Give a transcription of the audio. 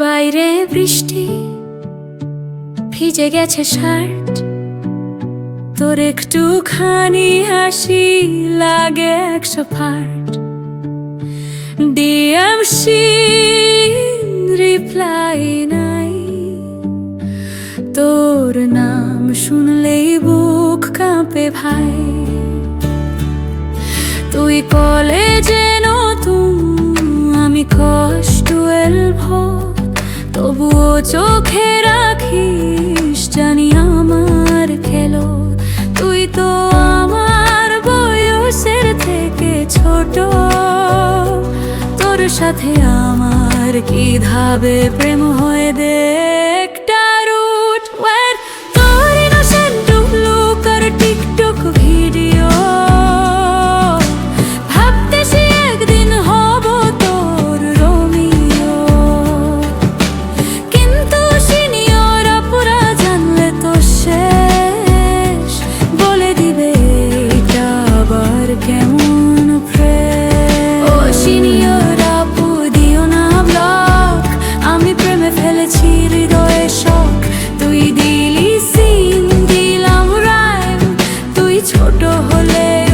বাইরে বৃষ্টি ভিজে গেছে শার্ট। তোর একটুখানি হাসি লাগে একশো ফাট ডিএম রিপ্লাই নাই। তোর নাম শুনলেই বুক কাঁপে ভাই। তুই কলেজে তবুও চোখে রাখিস জানি আমার খেলো। তুই তো আমার বয়সের থেকে ছোট। তোর সাথে আমার কি ধাবে প্রেম হয়ে দেখটা ছোট হলে